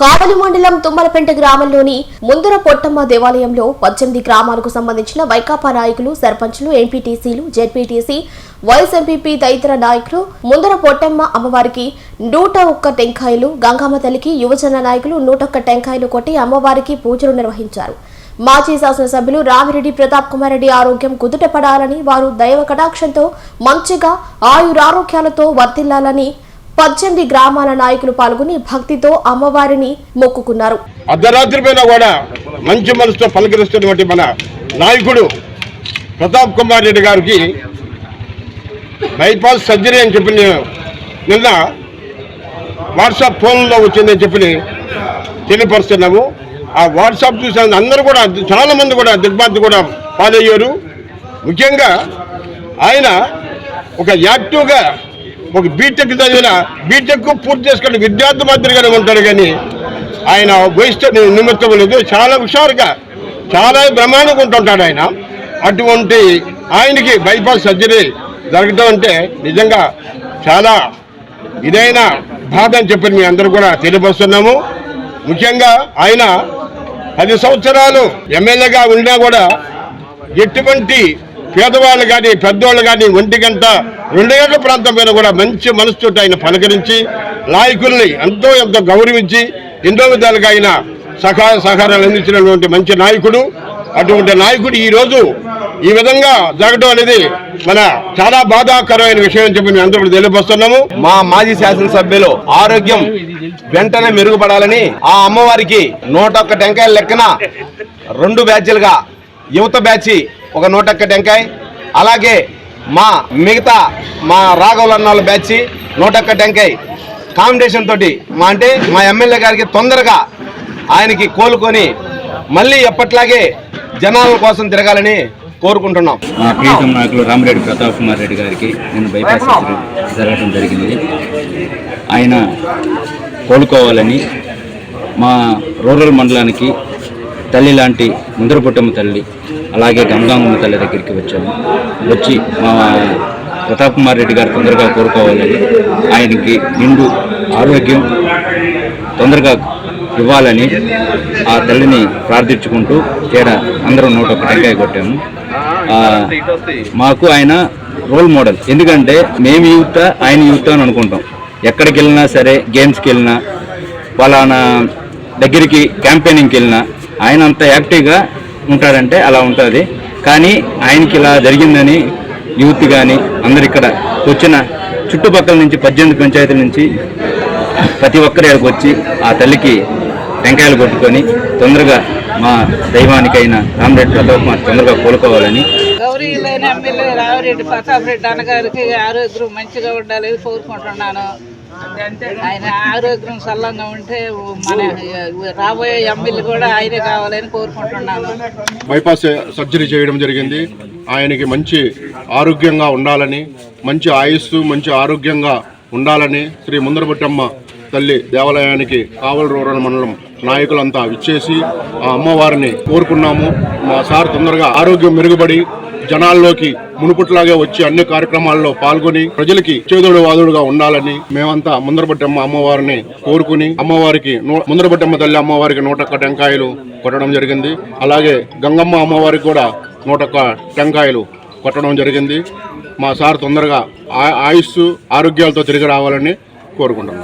కావలి మండలం తుమ్మలపెంట గ్రామంలోని ముందర పొట్టమ్మ దేవాలయంలో పద్దెనిమిది గ్రామాలకు సంబంధించిన వైకాపా నాయకులు సర్పంచ్లు ఎంపీటీసీలు జెడ్పీటీసీ వైఎస్ ఎంపీపీ తదితర నాయకులు ముందర పొట్టమ్మ అమ్మవారికి నూట ఒక్క టెంకాయలు గంగమ్మ తల్లికి యువజన నాయకులు నూట ఒక్క టెంకాయలు కొట్టి అమ్మవారికి పూజలు నిర్వహించారు. మాజీ శాసనసభ్యులు రామిరెడ్డి ప్రతాప్ కుమార్ రెడ్డి ఆరోగ్యం కుదుట పడాలని వారు దైవ కటాక్షంతో మంచిగా ఆయురారోగ్యాలతో వర్తిల్లాలని పద్దెనిమిది గ్రామాల నాయకులు పాల్గొని భక్తితో అమ్మవారిని మొక్కుకున్నారు. అర్ధరాత్రి పైన కూడా మంచి మనసుతో పలకరిస్తున్నటువంటి మన నాయకుడు ప్రతాప్ కుమార్ రెడ్డి గారికి బైపాస్ సర్జరీ అని చెప్పి నేను నిన్న వాట్సాప్ ఫోన్లో వచ్చిందని చెప్పి తెలియపరుస్తున్నాము. ఆ వాట్సాప్ చూసిన అందరూ కూడా చాలా మంది కూడా దిగ్బాంతి కూడా పాలయ్యారు. ముఖ్యంగా ఆయన ఒక యాక్టివ్గా ఒక బీటెక్ చదివిన బీటెక్ పూర్తి చేసుకున్న విద్యార్థి మాదిరిగానే ఉంటాడు కానీ ఆయన వయసు నిమిత్తం లేదు. చాలా హుషారుగా చాలా బ్రహ్మాండంగా ఉంటుంటాడు ఆయన. అటువంటి ఆయనకి బైపాస్ సర్జరీ జరగడం అంటే నిజంగా చాలా ఇదైన బాధ అని చెప్పి మీ అందరూ కూడా తెలియపరుస్తున్నాము. ముఖ్యంగా ఆయన పది సంవత్సరాలు ఎమ్మెల్యేగా ఉన్నా కూడా ఎటువంటి పేదవాళ్ళు కానీ పెద్దవాళ్ళు కానీ ఒంటి గంట రెండు గంటల ప్రాంతం పైన కూడా మంచి మనసుతో ఆయన పలకరించి నాయకుల్ని ఎంతో ఎంతో గౌరవించి ఎన్నో విధాలుగా ఆయన సహాయ సహకారాలు అందించినటువంటి మంచి నాయకుడు. అటువంటి నాయకుడు ఈరోజు ఈ విధంగా జరగడం అనేది మన చాలా బాధాకరమైన విషయం అని చెప్పి మేము అందరూ తెలియపరుస్తున్నాము. మా మాజీ శాసనసభ్యులు ఆరోగ్యం వెంటనే మెరుగుపడాలని ఆ అమ్మవారికి నూట ఒక్క టెంకాయల లెక్కన రెండు బ్యాచ్లుగా యువత బ్యాచ్ ఒక నూట ఒక్క టెంకాయ అలాగే మా మిగతా మా రాఘవులన్నాళ్ళ బ్యాచ్ నూట ఒక్క టెంకాయ. కాంపిటీషన్ తోటి మా అంటే మా ఎమ్మెల్యే గారికి తొందరగా ఆయనకి కోలుకొని మళ్ళీ ఎప్పట్లాగే జనాల కోసం తిరగాలని కోరుకుంటున్నాం. మా ప్రీతం నాయకులు రామిరెడ్డి ప్రతాప్ కుమార్ రెడ్డి గారికి నేను బైపాస్ జరగడం జరిగింది. ఆయన కోలుకోవాలని మా రూరల్ మండలానికి తల్లి లాంటి ముందరపుట్టమ్మ తల్లి అలాగే గంగాంగమ్మ తల్లి దగ్గరికి వచ్చాము. వచ్చి మా ప్రతాప్ కుమార్ రెడ్డి గారు తొందరగా కోరుకోవాలని ఆయనకి నిండు ఆరోగ్యం తొందరగా ఇవ్వాలని ఆ తల్లిని ప్రార్థించుకుంటూ తేడ అందరం నూట ఒక టెంకాయ కొట్టాము. మాకు ఆయన రోల్ మోడల్ ఎందుకంటే మేము యూత్ ఆయన యూత్ అని అనుకుంటాం. ఎక్కడికి వెళ్ళినా సరే గేమ్స్కి వెళ్ళినా పలానా దగ్గరికి క్యాంపెయినింగ్కి వెళ్ళినా ఆయన అంత యాక్టివ్గా ఉంటాడంటే అలా ఉంటుంది. కానీ ఆయనకి ఇలా జరిగిందని యూత్ కానీ అందరు ఇక్కడ వచ్చిన చుట్టుపక్కల నుంచి పద్దెనిమిది పంచాయతీల నుంచి ప్రతి ఒక్కరి వచ్చి ఆ తల్లికి టెంకాయలు కొట్టుకొని తొందరగా మా దైవానికైన రామరెడ్డి ప్రతాప్ కుమార్ తొందరగా కోలుకోవాలని. గౌరీ ఎమ్మెల్యే రావిరెడ్డి ప్రతాప్ రెడ్డి అన్నగారికి ఆరోగ్యం మంచిగా ఉండాలని కోరుకుంటున్నాను. ఆయన ఆరోగ్యం సల్లంగా ఉంటే మన రాబోయే ఎమ్మెల్యే కూడా ఆయనే కావాలని కోరుకుంటున్నాను. బైపాస్ సర్జరీ చేయడం జరిగింది. ఆయనకి మంచి ఆరోగ్యంగా ఉండాలని మంచి ఆయుస్సు మంచి ఆరోగ్యంగా ఉండాలని శ్రీ ముందరబొట్టమ్మ తల్లి దేవాలయానికి కావల రూరల్ మండలం నాయకులంతా ఇచ్చేసి ఆ అమ్మవారిని కోరుకున్నాము. మా సార్ తొందరగా ఆరోగ్యం మెరుగుపడి జనాల్లోకి మునుపుట్లాగే వచ్చి అన్ని కార్యక్రమాల్లో పాల్గొని ప్రజలకి చేదోడు వాదుడుగా ఉండాలని మేమంతా ముందరబట్టమ్మ అమ్మవారిని కోరుకుని అమ్మవారికి నూ- ముందరబట్టమ్మ తల్లి అమ్మవారికి నూట టెంకాయలు కొట్టడం జరిగింది. అలాగే గంగమ్మ అమ్మవారికి కూడా నూట టెంకాయలు కొట్టడం జరిగింది. మా సార్ తొందరగా ఆ- ఆయుస్సు ఆరోగ్యాలతో తిరిగి రావాలని కోరుకుంటున్నాం.